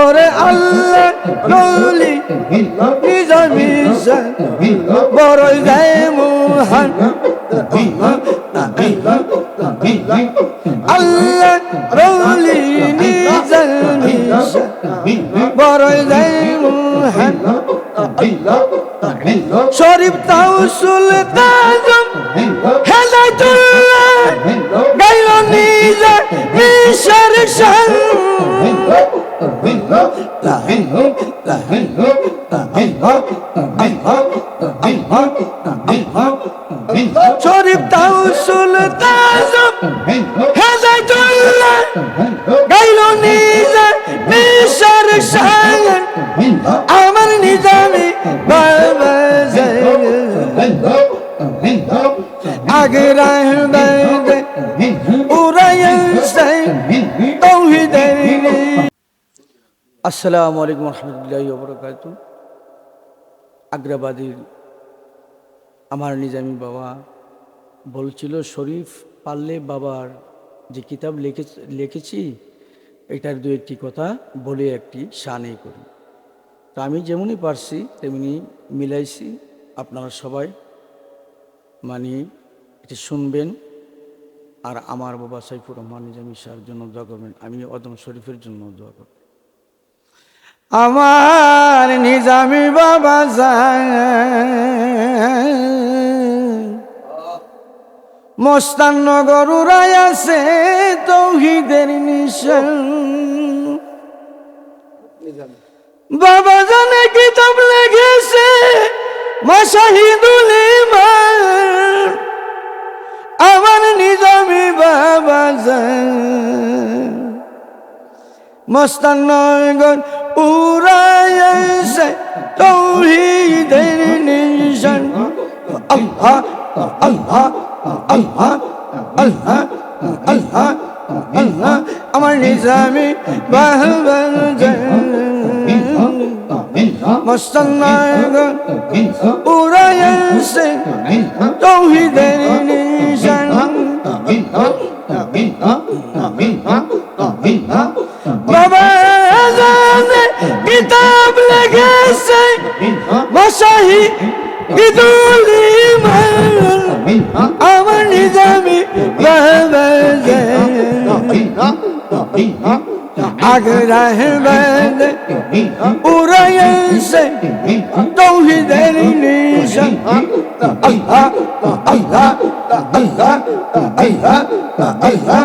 ওরে আল্লাহ নলি নিজামি বড়ই যায় মোহান। আল্লাহ, রলি নিজামি বড়ই যায় মোহান। শরীফ তাউসুল তাজম, হেদায়তুল্লাহ, গাইল নিজে মিশর শান। শরীফ তাউসুল তাজম হেদায়তুল্লাহ গাইল নিজে মিশর শান আমার নিজামি বাবা আগে রাহ আসসালামু আলাইকুম রহমতুল্লাহ বরকাত আগ্রাবাদীর আমার নিজামি বাবা বলছিল, শরীফ, পারলে বাবার যে কিতাব লিখে লিখেছি, এটার দু একটি কথা বলে একটি শানে করি। তো আমি যেমনই পারছি, তেমনি মিলাইছি। আপনারা সবাই মানে এটি শুনবেন। আর আমার বাবা সাইফুর রহমান নিজামি শাহর জন্য দোয়া করবেন। আমি অদম শরীফের জন্য দোয়া করব। আমার নিজামি বাবা মোস্তান্নগর উড়াই আছে তৌহিদের নিশান। বাবা জানে কিতাব লেগেছে মাসাহিদুল আমার নিজামি বাবা মস্তানগর উড়াইছে তৌহিদের নিশান আল্লাহ আল্লাহ আল্লাহ আল্লাহ আল্লাহ আল্লাহ আমার নিজামি বাবা মস্তানগর উড়াইছে তৌহিদের নিশান বাবা কিতাব লেগেছে মশাহি ইদুল ইমান আমার নিজামি বাবা আগ্রা হেবেন উড়াইছে তৌহিদের নিশান আল্লাহ আল্লাহ আল্লাহ আল্লাহ আল্লাহ আল্লাহ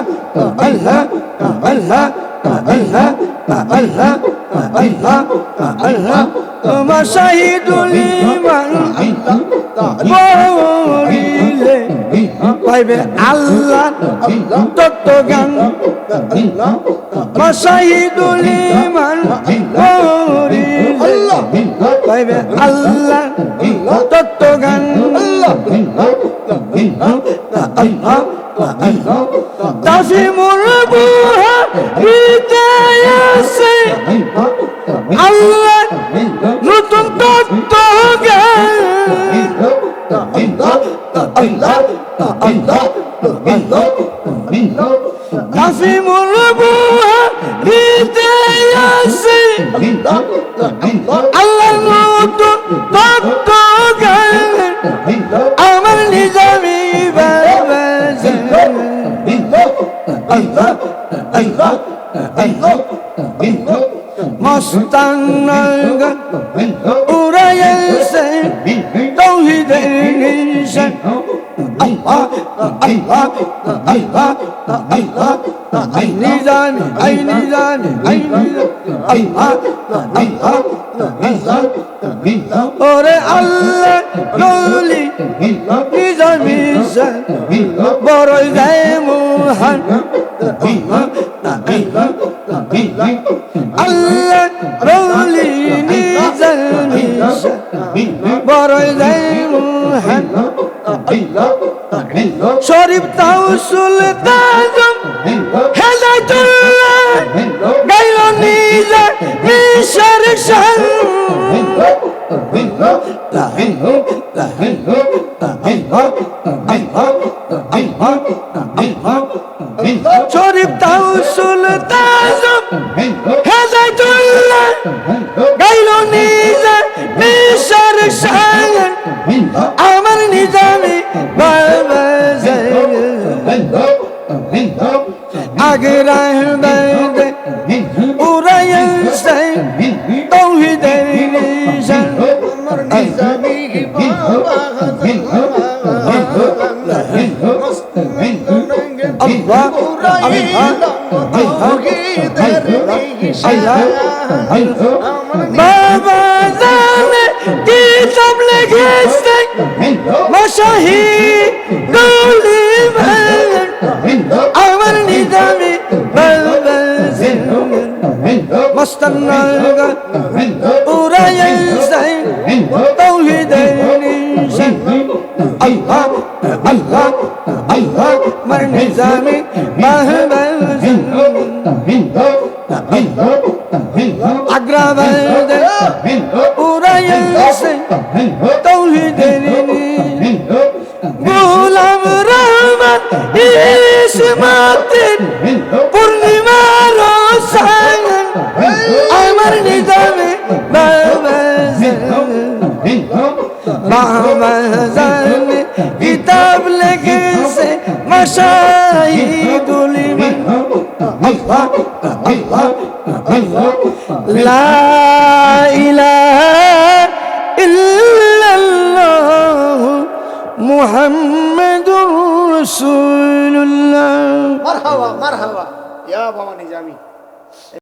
আল্লাহ আল্লাহ আল্লাহ আল্লাহ আল্লাহ তোমার শাহিদুল ইমান মরিলে পাইবে আল্লাহ তত্ত্ব জ্ঞান মাসাহিদুল ইমান মরিলে পাইবে আল্লাহ তত্ত্ব জ্ঞান আল্লাহ তাফিমুল বুহা আছে আল্লাহ নতুন তত্ত্ব নাসিমুল বুয়া দিতে আসে আল্লাহ নতুন তত্ত্ব আমার নিজামি বাবা আল্লাহ আল্লাহ মস্তান উড়াইছে তৌহিদের নিশান আল্লাহ আল্লাহ আল্লাহ আল্লাহ আই নিজামি আই নিজামি আই নিজামি আল্লাহ আল্লাহ ওরে আল্লাহ নলি নিজামি বড়ই যায় মোহান আল্লাহ আল্লাহ রৌলি নিজল বড়ই যাই মুহান শরীফ তাও সুলতাজম হেদায়তুল্লাহ গাইল নিজে মিশর শাহ শরীফ তাও আগে রাহ দে উড়াইছে তৌহিদের নিশান আমার নিজামি আল্লাহ বাবা জানে কিতাব লিখেছে মশাহি গলি আমার মস্তান্না উড়াইছে তৌহিদের নিশান আল্লাহ আল্লাহ আল্লাহ মার নিজামি বাবা আগ্রা বাদে উড়াইছে তৌহিদের বাবা জানে কিতাব লেগেছে মশাহিদুল আল্লাহ আল্লাহ আল্লাহ লা ইলাহা ইল্লাল্লাহ মুহাম্মাদুর রাসূলুল্লাহ। মারহাবা মারহাবা। ইয়া বাবা নিজামি